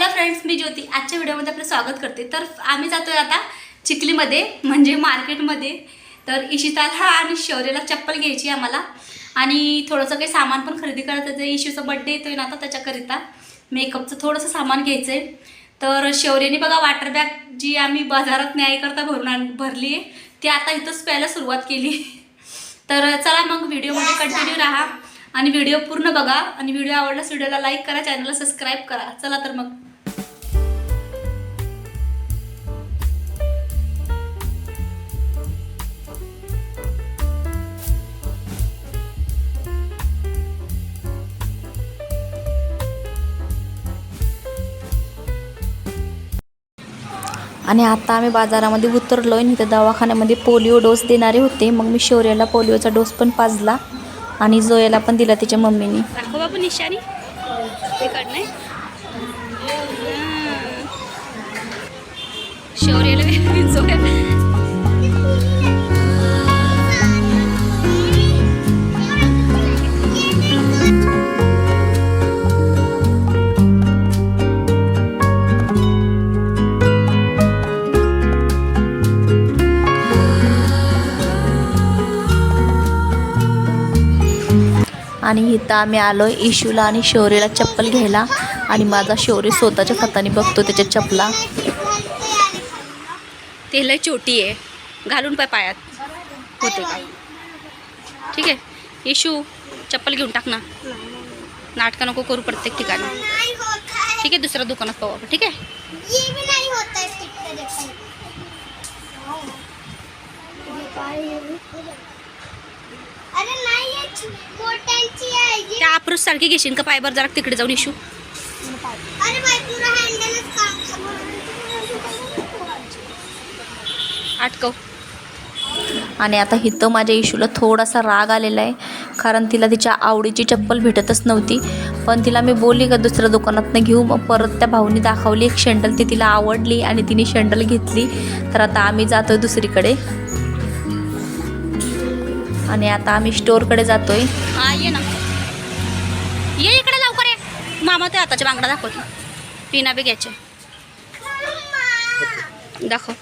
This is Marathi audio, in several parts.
हॅलो फ्रेंड्स मी ज्योती. आजच्या व्हिडिओमध्ये आपलं स्वागत करते. तर आम्ही जातोय आता चिखलीमध्ये म्हणजे मार्केटमध्ये. तर इशिताला आणि शौर्यला चप्पल घ्यायची आम्हाला. आणि थोडंसं काही सामान पण खरेदी करायचं इशूचा बड्डे येतोय ना आता त्याच्याकरिता मेकअपचं थोडंसं सामान घ्यायचं आहे तर शौर्यने बघा वॉटर बॅग जी आम्ही बाजारात न्यायकरता भरून भरली आहे ती आता इथंच प्यायला सुरुवात केली. तर चला मग व्हिडिओमध्ये कंटिन्यू राहा. आणि व्हिडिओ पूर्ण बघा. आणि व्हिडिओ आवडल्यास व्हिडिओला लाईक करा चॅनलला सबस्क्राईब करा. चला तर मग. आणि आता आम्ही बाजारामध्ये उतरलो आहे इथं दवाखान्यामध्ये पोलिओ डोस देणारे होते. मग मी शौर्याला पोलिओचा डोस पण पाजला आणि जोयाला पण दिला तिच्या मम्मीने. शौर्याला आणि इथं आम्ही आलो आहे इशूला आणि शौर्यला चप्पल घ्यायला. आणि माझा शौर्य स्वतःच्या हाताने बघतो त्याच्या चपला. ते लय चोटी आहे. घालून पाय पायात. होते का? ठीक आहे. येशू चप्पल घेऊन टाक ना. नाटकं नको करू प्रत्येक ठिकाणी. ठीक आहे दुसऱ्या दुकानात पाहू आपण. ठीक आहे ये भी नहीं होता है stick पे देखो. अरे नाही ये छु- मोठ्यांची आहे ये. त्या अप्रूस सारखी घेशील का? पायबर जरा तिकडे जाऊन येशू अरे बाई पुरा हँडलच काम आटकव. आणि आता इथं माझ्या इशूला थोडासा राग आलेला आहे. कारण तिला तिच्या आवडीची चप्पल भेटतच नव्हती. पण तिला मी बोलली का दुसऱ्या दुकानातनं घेऊ? मग परत त्या भाऊनी दाखवली. एक शंडल ती तिला आवडली आणि तिने शंडल घेतली. तर आता आम्ही जातोय दुसरीकडे. आणि आता आम्ही स्टोअरकडे जातोय. हा ये ना. ये इकडे लवकर ये. मामा ते आताच्या बांगडा दाखवतो. पिना बी घ्यायचे. दाखव.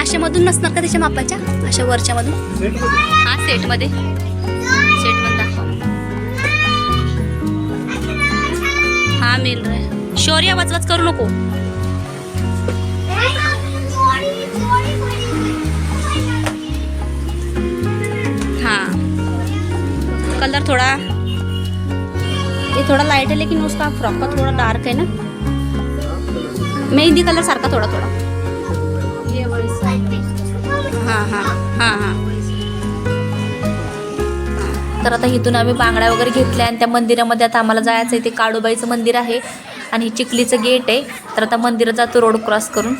अशामधून नसणार का त्याच्या मापाच्या? अशा वरच्यामधून हा सेटमध्ये. सेटमध्ये दाखव. हा मिल रे शौर्य वाचवाच करू नको. कलर थोड़ा ये थोड़ा लाइट है लेकिन उसका फ्रॉक का थोड़ा डार्क है ना। मेहंदी कलर सारखा थोड़ा थोड़ा। हाँ हाँ हाँ हाँ। तर आता इथून आम्ही बांगड्या वगैरे घेतल्या आणि त्या मंदिरामध्ये आता आम्हाला जायचं आहे ते काळूबाईचं मंदिर आहे आणि हे चिखलीचं गेट आहे. तर आता मंदिरात जातो रोड क्रॉस करून.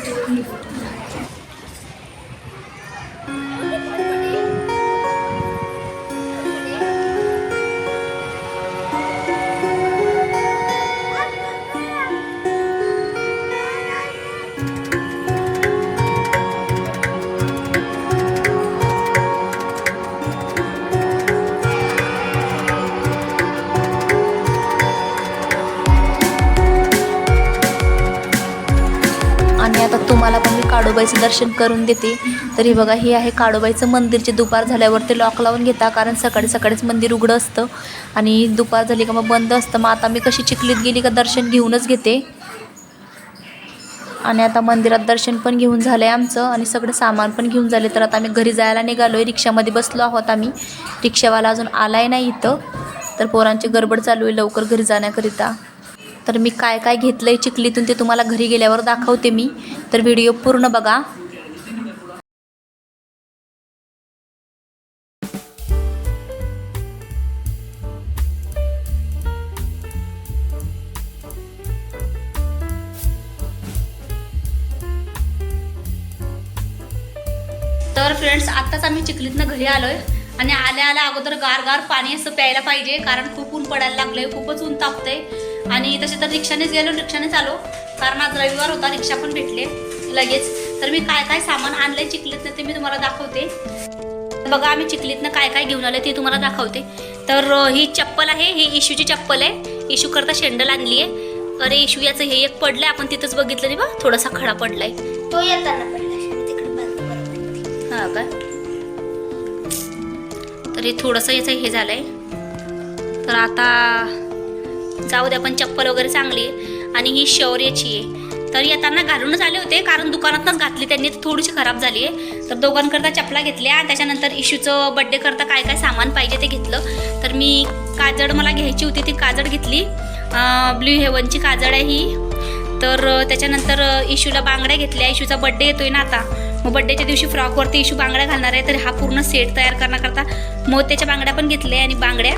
आता तुम्हाला पण मी काळोबाईचं दर्शन करून देते. तरी बघा हे आहे काळोबाईचं मंदिरचे दुपार झाल्यावर ते लॉक लावून घेता कारण सकाळी सकाळीच मंदिर उघडं असतं. आणि दुपार झाली का मग बंद असतं. मग आता मी कशी चिखलीत गेली का दर्शन घेऊनच घेते. आणि आता मंदिरात दर्शन पण घेऊन झालं आहे आमचं आणि सगळं सामान पण घेऊन झाले. तर आता आम्ही घरी जायला निघालो आहे रिक्षामध्ये बसलो आहोत आम्ही. रिक्षावाला अजून आला आहे नाही इथं. तर पोरांची गडबड चालू आहे लवकर घरी जाण्याकरिता. तर मी काय काय घेतलं आहे चिखलीतून ते तुम्हाला घरी गेल्यावर दाखवते मी. तर व्हिडिओ पूर्ण बघा. तर फ्रेंड्स आत्ताच आम्ही चिखलीतनं घरी आलोय. आणि आल्या आल्या अगोदर गार गार पाणी असं प्यायला पाहिजे कारण खूप ऊन पडायला लागलंय खूपच ऊन तापतंय. आणि तसे तर रिक्षानेच गेलो रिक्षानेच आलो. कारण आज रविवार होता रिक्षा पण भेटले लगेच. तर मी काय काय सामान आणलंय चिखलीतनं ते मी तुम्हाला दाखवते. बघा आम्ही चिखलीतनं काय काय घेऊन आले ते तुम्हाला दाखवते. तर ही चप्पल आहे ही इशूची चप्पल आहे. इशू करता शेंडल आणली आहे. अरे इशू याचं हे एक पडलंय आपण तिथंच बघितलं नाही बा? थोडासा खडा पडलाय. तो येताना पडला तिकडे बाजू बरोबर हा का? तर हे थोडंसं याचं हे झालंय. तर आता जाऊ द्या पण चप्पल वगैरे चांगली आहे. आणि ही शौर्याची आहे. तर येताना घालूनच आले होते कारण दुकानातच घातली त्यांनी थोडीशी खराब झाली आहे. तर दोघांकरता चपला घेतल्या आणि त्याच्यानंतर इशूचं बड्डे करता काय काय सामान पाहिजे ते घेतलं. तर मी काजळ मला घ्यायची होती ती काजळ घेतली. ब्ल्यू हेवनची काजळ आहे ही. तर त्याच्यानंतर इशूला बांगड्या घेतल्या. इशूचा बड्डे येतोय ना आता. मग बड्डेच्या दिवशी फ्रॉकवरती इशू बांगड्या घालणार आहे तर हा पूर्ण सेट तयार करण्याकरता मोत्याच्या बांगड्या पण घेतल्या आणि बांगड्या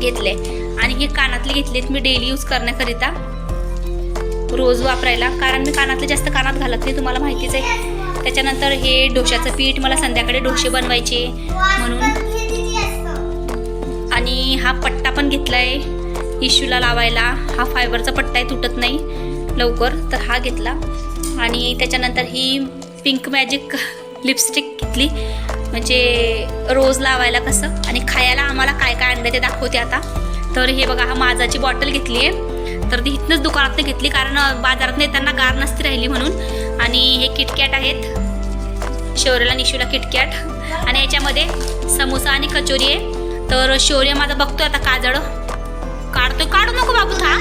घेतल्या. आणि हे कानातले घेतलेत मी डेली यूज करण्याकरिता. रोज वापरायला. कारण मी कानातले जास्त कानात घालत नाही तुम्हाला माहितीच आहे. त्याच्यानंतर हे डोश्याचं पीठ मला संध्याकाळी डोसे बनवायचे म्हणून. आणि हा पट्टा पण घेतला आहे इशूला लावायला. हा फायबरचा पट्टा आहे तुटत नाही लवकर तर हा घेतला. आणि त्याच्यानंतर ही पिंक मॅजिक लिपस्टिक घेतली. म्हणजे रोज लावायला कसं आणि खायला आम्हाला काय काय आणलं ते दाखवते आता. तर हे बघा हा माझाची बॉटल घेतली आहे. तर ती इथनंच दुकानात घेतली कारण बाजारात नेताना गार नसती राहिली म्हणून. आणि हे किटकॅट आहेत. शौर्यला निशूला किटकॅट आणि याच्यामध्ये समोसा आणि कचोरी आहे. तर शौर्य माझा बघतोय आता काजळ. काढतोय. काढू नको बाबू था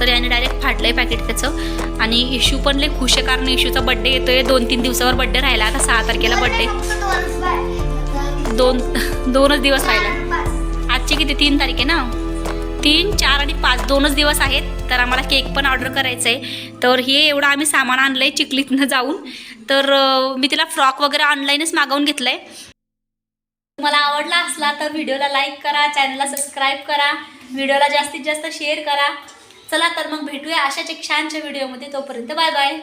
तर याने डायरेक्ट फाटलंय पॅकेट त्याचं. आणि इशू पण लय खुश आहे कारण इशूचा बड्डे येतोय. दोन तीन दिवसावर बड्डे राहिला. आता सहा तारखेला बड्डे दोन दोनच दिवस राहिला. आजची किती? तीन तारीख आहे ना? तीन चार आणि पाच दोनच दिवस आहेत. तर आम्हाला केक पण ऑर्डर करायचं आहे तर हे एवढं आम्ही सामान आणलं आहे चिखलीतनं जाऊन. तर मी तिला फ्रॉक वगैरे ऑनलाईनच मागवून घेतलं आहे तुम्हाला आवडला असला तर व्हिडिओला लाईक करा चॅनलला सबस्क्राईब करा व्हिडिओला जास्तीत जास्त शेअर करा. चला तर मग भेटूया अशाच एक छानच्या व्हिडिओमध्ये. तोपर्यंत बाय बाय.